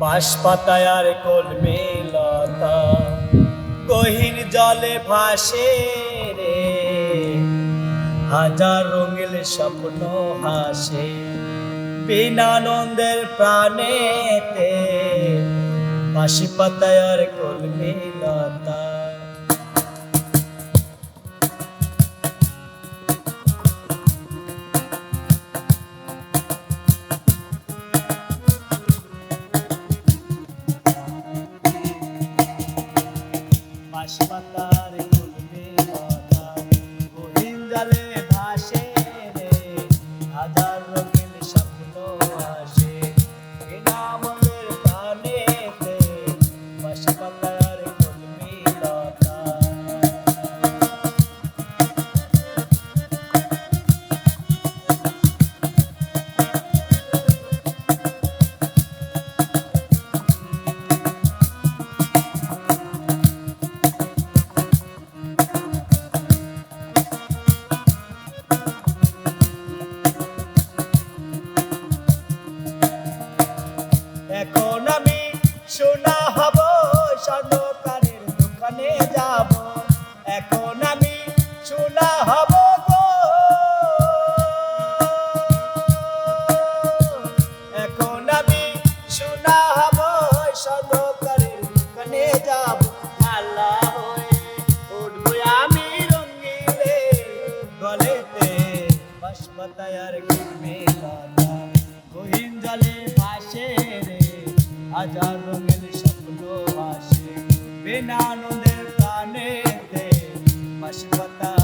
বাঁশ পাতায় কলমে লতা গহীন জলে ভাসে রে, হাজার রঙিল স্বপ্ন হাসে। বিনানন্দের প্রাণেতে বাঁশি পাতায় কলমে লতা আর করবে দাদা গহীন জলে ভাসে রে, হাজার রঙের স্বপ্ন ভাসে। বিনা আনন্দের প্রাণে দে বাসপাতার ঘুমে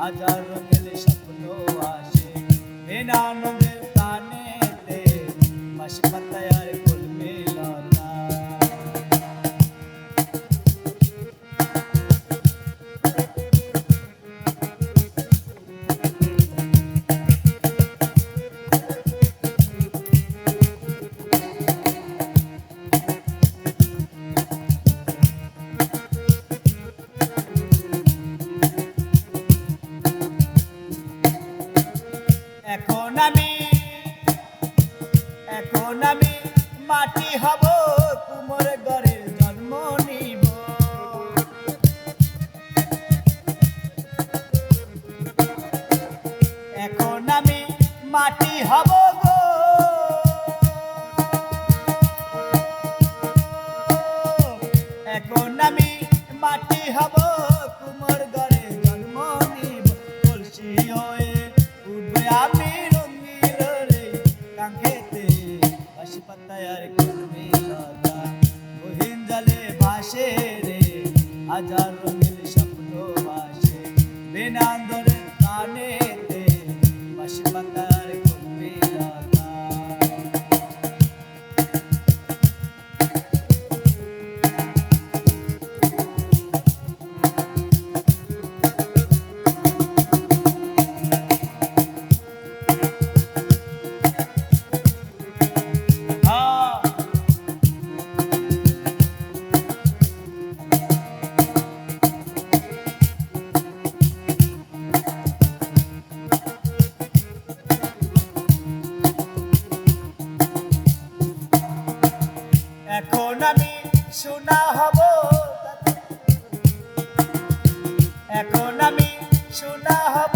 হাজার রঙের স্বপ্ন আসে। বিনা আনন্দের প্রাণেতে পশুপাতার কলমে হয়ে উঠবে আমি রঙিল রে। কাঙ্ক্ষেতে হাসপাতায় আর করবে লতা গহীন জলে ভাসে রে, হাজার রঙিল স্বপ্ন ভাসে। বেনান্দরের কিছু না হব এখন আমি শোনা হব।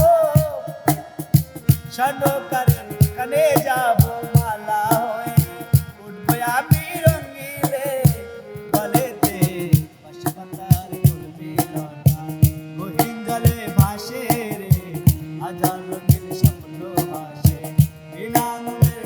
সর্বকারের কানে যাব, মালা হয়ে উঠব আমি রে স্বপ্ন ভাসে। বিনা মনের